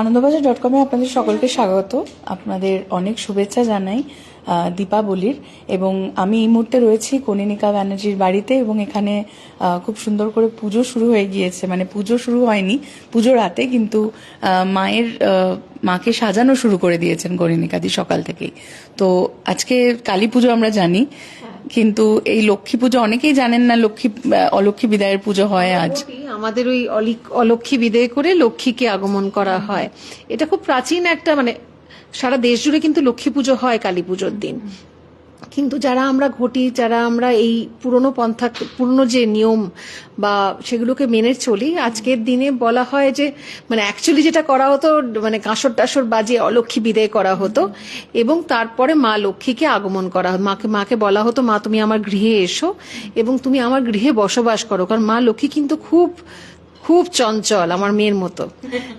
Anandabazar dot কমে আপনাদের সকলকে স্বাগত। আপনাদের অনেক শুভেচ্ছা জানাই দীপাবলির। এবং আমি এই মুহূর্তে রয়েছি কনিনিকা ব্যানার্জির বাড়িতে এবং এখানে খুব সুন্দর করে পুজো শুরু হয়ে গিয়েছে। মানে পুজো শুরু হয়নি, পুজো রাতে কিন্তু মায়ের মাকে সাজানো শুরু করে দিয়েছেন কনিনিকাদি সকাল থেকেই। তো আজকে কালী পুজো আমরা জানি। কিন্তু এই লক্ষ্মী পুজো অনেকেই জানেন না, লক্ষ্মী অলক্ষ্মী বিদায়ের পুজো হয় আজ। আমাদের ওই অলিক- অলক্ষ্মী বিদায় করে লক্ষ্মীকে আগমন করা হয়। এটা খুব প্রাচীন একটা মানে সারা দেশ জুড়ে কিন্তু লক্ষ্মী পুজো হয় কালী পুজোর দিন। কিন্তু যারা আমরা ঘটি, যারা আমরা এই পুরনো পন্থা, পুরনো যে নিয়ম বা সেগুলোকে মেনে চলি, আজকের দিনে বলা হয় যে মানে অ্যাকচুয়ালি যেটা করা হতো মানে কাঁসর টাসর বাজিয়ে অলক্ষ্মী বিদায় করা হতো এবং তারপরে মা লক্ষ্মীকে আগমন করা, মাকে মাকে বলা হতো, মা, তুমি আমার গৃহে এসো এবং তুমি আমার গৃহে বসবাস করো। কারণ মা লক্ষ্মী কিন্তু খুব খুব চঞ্চল আমার মেয়ের মতো।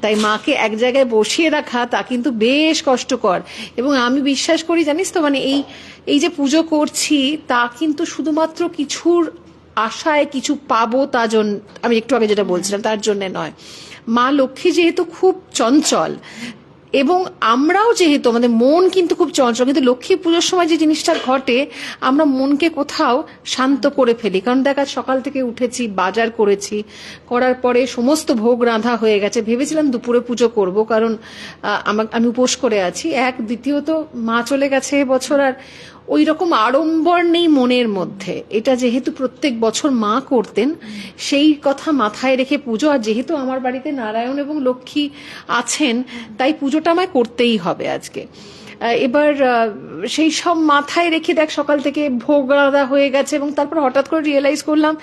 তাই মাকে এক জায়গায় বসিয়ে রাখা তা কিন্তু বেশ কষ্টকর। এবং আমি বিশ্বাস করি, জানিস তো মানে এই এই যে পুজো করছি, তা কিন্তু শুধুমাত্র কিছুর আশায় কিছু পাবো তা জন্য আমি একটু আগে যেটা বলছিলাম, তার জন্য নয়। মা লক্ষ্মী যেহেতু খুব চঞ্চল এবং আমরাও যেহেতু আমাদের মন কিন্তু খুব চঞ্চল, কিন্তু লক্ষ্মী পুজোর সময় যে জিনিসটা ঘটে, আমরা মনকে কোথাও শান্ত করে ফেলি। কারণ দেখা সকাল থেকে উঠেছি, বাজার করেছি, করার পরে সমস্ত ভোগ রাঁধা হয়ে গেছে। ভেবেছিলাম দুপুরে পুজো করব, কারণ আমা- উপোস করে আছি। এক, দ্বিতীয়ত মা চলে গেছে বছর, আর ওই রকম আড়ম্বর নেই মনের মধ্যে। এটা যেহেতু প্রত্যেক বছর মা করতেন, সেই কথা মাথায় রেখে পুজো, আর যেহেতু আমার বাড়িতে নারায়ণ এবং লক্ষ্মী আছেন, তাই পুজোটা আমায় করতেই হবে আজকে। এবার সেই সব মাথায় রেখে দেখ, সকাল থেকে ভোগ আলাদা হয়ে গেছে, এবং তারপর হঠাৎ করে রিয়েলাইজ করলাম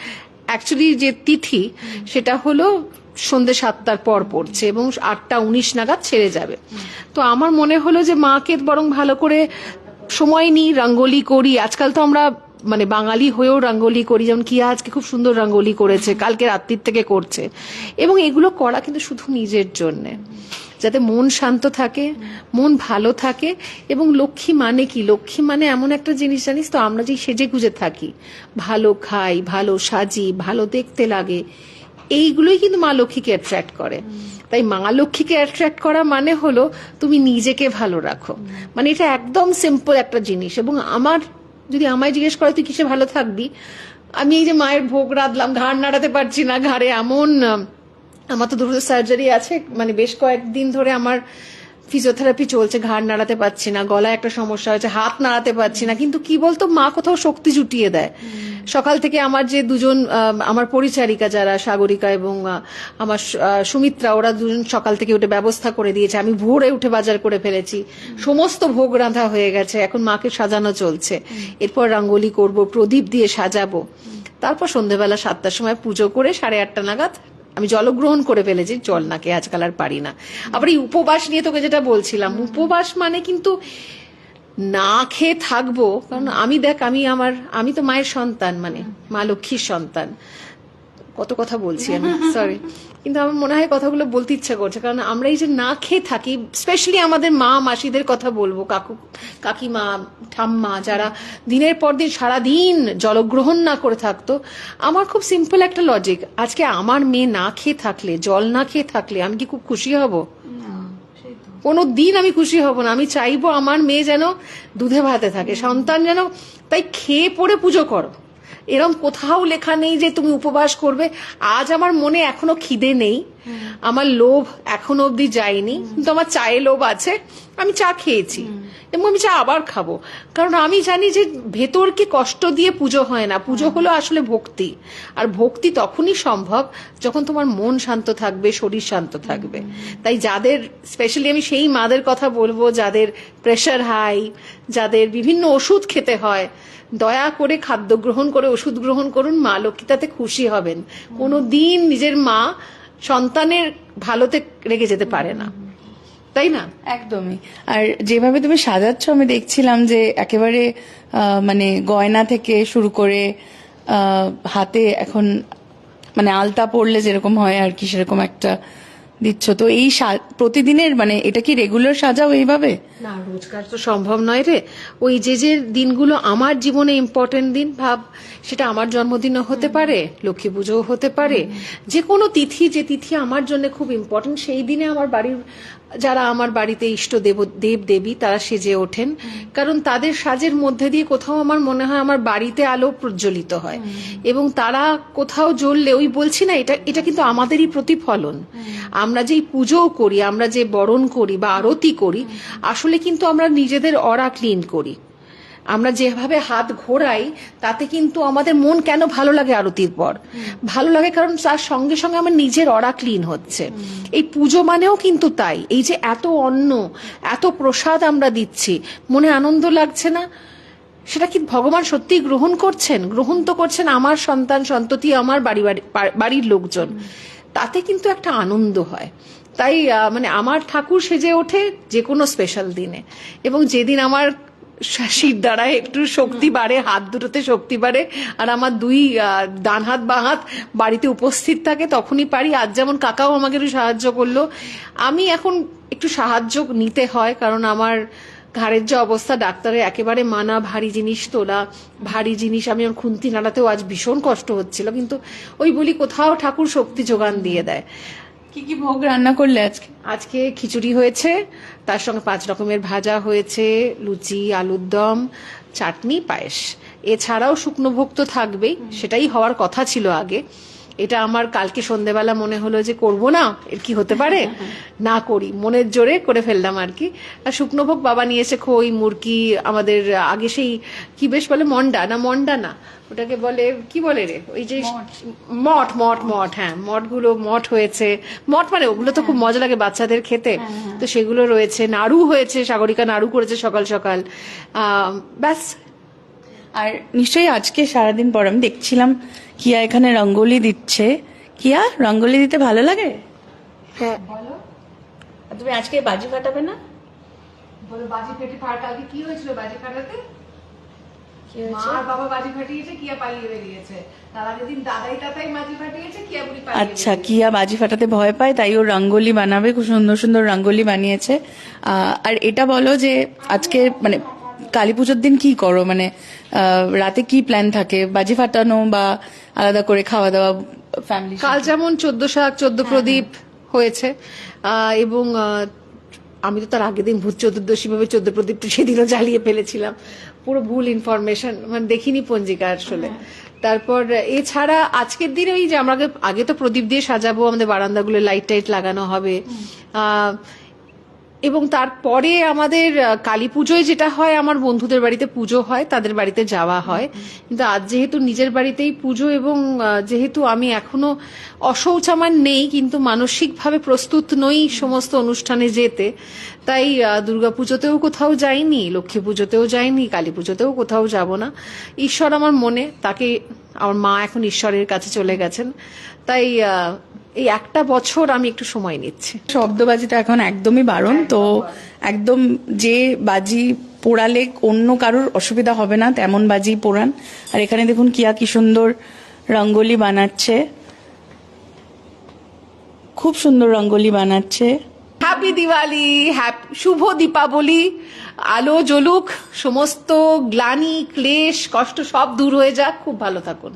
অ্যাকচুয়ালি যে তিথি, সেটা হলো সন্ধ্যে সাতটার পর পড়ছে, এবং আটটা উনিশ নাগাদ ছেড়ে যাবে। তো আমার মনে হলো যে মাকে বরং ভালো করে সময় নিই রঙ্গোলি করি। আজকাল তো আমরা মানে বাঙালি হয়েও রঙ্গোলি করি। যেমন কিয়া আজকে খুব সুন্দর রঙ্গোলি করেছে, কালকে রাত্রির থেকে করছে। এবং এগুলো করা কিন্তু শুধু নিজের জন্যে। যাতে মন শান্ত থাকে, মন ভালো থাকে, এবং লক্ষ্মী মানে কি? লক্ষ্মী মানে এমন একটা জিনিস, জানিস তো? আমরা যে সেজে গুজে থাকি। ভালো খাই, ভালো সাজি, ভালো দেখতে লাগে। এইগুলোই কিন্তু মা লক্ষ্মীকে অ্যাট্রাক্ট করে। তাই মা লক্ষ্মীকে অ্যাট্রাক্ট করা মানে হলো তুমি নিজেকে ভালো রাখো। মানে এটা একদম সিম্পল একটা জিনিস এবং আমার যদি আমায় জিজ্ঞেস করে, তুই কিসে ভালো থাকবি? আমি এই যে মায়ের ভোগ রাঁধলাম, ঘাড় নাড়াতে পারছি না, ঘাড়ে এমন আমার তো দ্রুত সার্জারি আছে মানে বেশ কয়েকদিন ধরে আমার ফিজিওথেরাপি চলছে ঘাড় নাড়াতে পারছি না গলায় একটা সমস্যা হয়েছে হাত নাড়াতে পারছি না কিন্তু কি বলতো মা কোথাও শক্তি জুটিয়ে দেয়। সকাল থেকে আমার যে দুজন আমার পরিচারিকা যারা সাগরিকা এবং আমার সুমিত্রা ওরা দুজন সকাল থেকে উঠে ব্যবস্থা করে দিয়েছে। আমি ভোরে উঠে বাজার করে ফেলেছি। সমস্ত ভোগ রাঁধা হয়ে গেছে এখন মাকে সাজানো চলছে। এরপর রঙ্গোলি করব প্রদীপ দিয়ে সাজাবো। তারপর সন্ধেবেলা সাতটার সময় পুজো করে সাড়ে আটটা নাগাদ আমি জলগ্রহণ করে ফেলেছি জল নাকে আজকাল আর পারি না। আবার এই উপবাস নিয়ে তোকে যেটা বলছিলাম, উপবাস মানে কিন্তু না খেয়ে থাকব, কারণ আমি দেখ, আমি আমার, আমি তো মায়ের সন্তান মানে মা লক্ষ্মীর সন্তান। কত কথা বলছি আমি সরি কিন্তু আমার মনে হয় কথাগুলো বলতে ইচ্ছা করছে কারণ আমরা এই যে না খেয়ে থাকি স্পেশালি আমাদের মা মাসিদের কথা বলব কাকু কাকিমা ঠাম্মা যারা দিনের পর দিন সারাদিন জলগ্রহণ না করে থাকতো আমার খুব সিম্পল একটা লজিক আজকে আমার মেয়ে না খেয়ে থাকলে জল না খেয়ে থাকলে আমি কি খুব খুশি হব? কোনো দিন আমি খুশি হব না আমি চাইব আমার মেয়ে যেন দুধে ভাতে থাকে সন্তান যেন তাই খেয়ে পড়ে পুজো করো। এরম কোথাও লেখা নেই যে তুমি উপবাস করবে। আজ আমার মনে এখনও খিদে নেই। আমার লোভ এখনও অবধি যায়নি। কিন্তু আমার চায়ে লোভ আছে। আমি চা খেয়েছি। আমি চা আবার খাব। কারণ আমি জানি যে ভেতরকে কষ্ট দিয়ে পুজো হয় না। পুজো হলো আসলে ভক্তি। আর ভক্তি তখনই সম্ভব যখন তোমার মন শান্ত থাকবে, শরীর শান্ত থাকবে। তাই যাদের স্পেশালি আমি সেই মাদের কথা বলব, যাদের প্রেশার হাই যাদের বিভিন্ন ওষুধ খেতে হয়, দয়া করে খাদ্য গ্রহণ করে, ওষুধ গ্রহণ করুন, মা লক্ষ্মী তাতে খুশি হবেন। কোনো দিন নিজের মা সন্তানের ভালোতে রেগে যেতে পারে না। তাই না? একদমই। আর যেভাবে তুমি সাজাচ্ছ, আমি দেখছিলাম যে একেবারে মানে গয়না থেকে শুরু করে হাতে এখন মানে আলতা পড়লে যেরকম হয় আর কি, সেরকম একটা দিচ্ছ। তো এই প্রতিদিনের মানে এটা কি রেগুলার সাজাও এইভাবে? না রোজগার তো সম্ভব নয় রে। ওই যে যে দিনগুলো আমার জীবনে ইম্পর্টেন্ট দিন ভাব সেটা আমার জন্মদিনও হতে পারে লক্ষ্মী পুজোও হতে পারে। যে কোনো তিথি যে তিথি আমার জন্য খুব ইম্পর্টেন্ট সেই দিনে আমার বাড়ির যারা আমার বাড়িতে ইষ্ট দেব দেব দেবী তারা সেজে ওঠেন। কারণ তাদের সাজের মধ্যে দিয়ে কোথাও আমার মনে হয় আমার বাড়িতে আলো প্রজ্বলিত হয়। এবং তারা কোথাও জ্বললে ওই বলছি না এটা এটা কিন্তু আমাদেরই প্রতিফলন। আমরা যেই পুজো করি আমরা যে বরণ করি বা আরতি করি আসলে কিন্তু আমরা নিজেদের অরা ক্লিন করি। আমরা যেভাবে হাত ঘোরাই, তাতে কিন্তু আমাদের মন কেন ভালো লাগে আরতির পর? ভালো লাগে কারণ তার সঙ্গে সঙ্গে আমার নিজের অরা ক্লিন হচ্ছে। এই পুজো মানেও কিন্তু তাই। এই যে এত অন্ন, এত প্রসাদ আমরা দিচ্ছি, মনে আনন্দ লাগছে না? সেটা কি ভগবান সত্যিই গ্রহণ করছেন? গ্রহণ তো করছেন আমার সন্তান, সন্ততি, আমার বাড়ি- বাড়ির লোকজন। তাতে কিন্তু একটা আনন্দ হয়। তাই মানে আমার ঠাকুর সেজে ওঠে যে কোনো স্পেশাল দিনে। এবং যেদিন আমার শির দ্বারা একটু শক্তি বাড়ে হাত দুটোতে শক্তি বাড়ে আর আমার দুই ডান হাত বা হাত বাড়িতে উপস্থিত থাকে তখনই পারি। আজ যেমন কাকাও আমাকে একটু সাহায্য করল। আমি এখন একটু সাহায্য নিতে হয় কারণ আমার ঘাড়ের যে অবস্থা ডাক্তারের একেবারে মানা ভারী জিনিস তোলা ভারী জিনিস আমি আমার খুন্তি নাড়াতেও আজ ভীষণ কষ্ট হচ্ছিল। কিন্তু ওই বলি কোথাও ঠাকুর শক্তি যোগান দিয়ে দেয়। কি কি ভোগ রান্না করলে আজকে? আজকে খিচুড়ি হয়েছে তার সঙ্গে পাঁচ রকমের ভাজা হয়েছে লুচি আলুর দম চাটনি পায়েস। এছাড়াও শুকনো ভোগ তো থাকবেই সেটাই হওয়ার কথা ছিল আগে। এটা আমার কালকে সন্ধেবেলা মনে হলো যে করব না এর কি হতে পারে? না করি মনের জোরে করে ফেললাম আর কি। আর শুকনোভোগ বাবা নিয়েছে খই মুরকি আমাদের আগে সেই কি বেশ বলে মন্ডা না মন্ডা না? ওটাকে বলে কি বলে রে? ওই যে মঠ। মঠ মঠ হ্যাঁ মঠগুলো মঠ হয়েছে। মঠ মানে ওগুলো তো খুব মজা লাগে বাচ্চাদের খেতে। তো সেগুলো রয়েছে নাড়ু হয়েছে সাগরিকা নাড়ু করেছে সকাল সকাল। আহ, ব্যাস আর নিশ্চয়ই আজকে সারাদিন পর আমি দেখছিলাম কিয়া এখানে রঙ্গোলি দিচ্ছে। কিয়া রঙ্গোলি দিতে ভালো লাগে? হ্যাঁ। তুমি আজকে বাজি ফাটাবে না? বলো বাজি ফেটে ফার কালকে কি হয়েছিল বাজি ফাটাতে? মা বাবা বাজি ফাটিয়েছে কিয়া পালিয়ে বেরিয়েছে। তার আগের দিন দাদাই তাতাই বাজি ফাটিয়েছে কিয়া বুড়ি পালিয়ে আচ্ছা কিয়া বাজি ফাটাতে ভয় পায় তাই ও রঙ্গোলি বানাবে খুব সুন্দর সুন্দর রঙ্গোলি বানিয়েছে। আর এটা বলো যে আজকে মানে কালী পুজোর দিন কি করো? মানে রাতে কি প্ল্যান থাকে? বাজি ফাটানো বা আলাদা করে খাওয়া দাওয়া ফ্যামিলি কাল যেমন চোদ্দ শাক চোদ্দ প্রদীপ হয়েছে এবং আমি তো তার আগের দিন ভূত চতুর্দশী ভাবে চোদ্দ প্রদীপটা সেদিনও জ্বালিয়ে ফেলেছিলাম। পুরো ভুল ইনফরমেশন মানে দেখিনি পঞ্জিকা আসলে। তারপর এছাড়া আজকের দিনে ওই যে আমরা আগে- তো প্রদীপ দিয়ে সাজাবো আমাদের বারান্দাগুলো লাইট টাইট লাগানো হবে। আহ, এবং তারপরে আমাদের কালী পুজোয় যেটা হয়, আমার বন্ধুদের বাড়িতে পুজো হয়, তাদের বাড়িতে যাওয়া হয়। কিন্তু আজ যেহেতু নিজের বাড়িতেই পুজো এবং যেহেতু আমি এখনও অশৌচ আমার নেই, কিন্তু মানসিকভাবে প্রস্তুত নই সমস্ত অনুষ্ঠানে যেতে, তাই দুর্গাপুজোতেও কোথাও যাইনি, লক্ষ্মী পুজোতেও যাইনি, কালী পুজোতেও কোথাও যাব না। ঈশ্বর আমার মনে, তাকে, আমার মা এখন ঈশ্বরের কাছে চলে গেছেন। তাই এই একটা বছর আমি একটু সময় নিচ্ছি। শব্দবাজিটা এখন একদমই বারণ তো একদম যে বাজি পোড়ালে অন্য কারোর অসুবিধা হবে না তেমন বাজি পোড়ান। আর এখানে দেখুন কিয়া কি সুন্দর রঙ্গোলি বানাচ্ছে। খুব সুন্দর রঙ্গোলি বানাচ্ছে। হ্যাপি দিওয়ালি হ্যাপি শুভ দীপাবলি আলো জ্বলুক সমস্ত গ্লানি ক্লেশ কষ্ট সব দূর হয়ে যাক খুব ভালো থাকুন।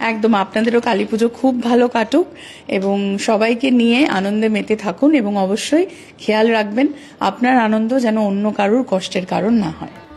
একদম আপনাদেরও কালী পুজো খুব ভালো কাটুক এবং সবাইকে নিয়ে আনন্দে মেতে থাকুন এবং অবশ্যই খেয়াল রাখবেন, আপনার আনন্দ যেন অন্য কারুর কষ্টের কারণ না হয়।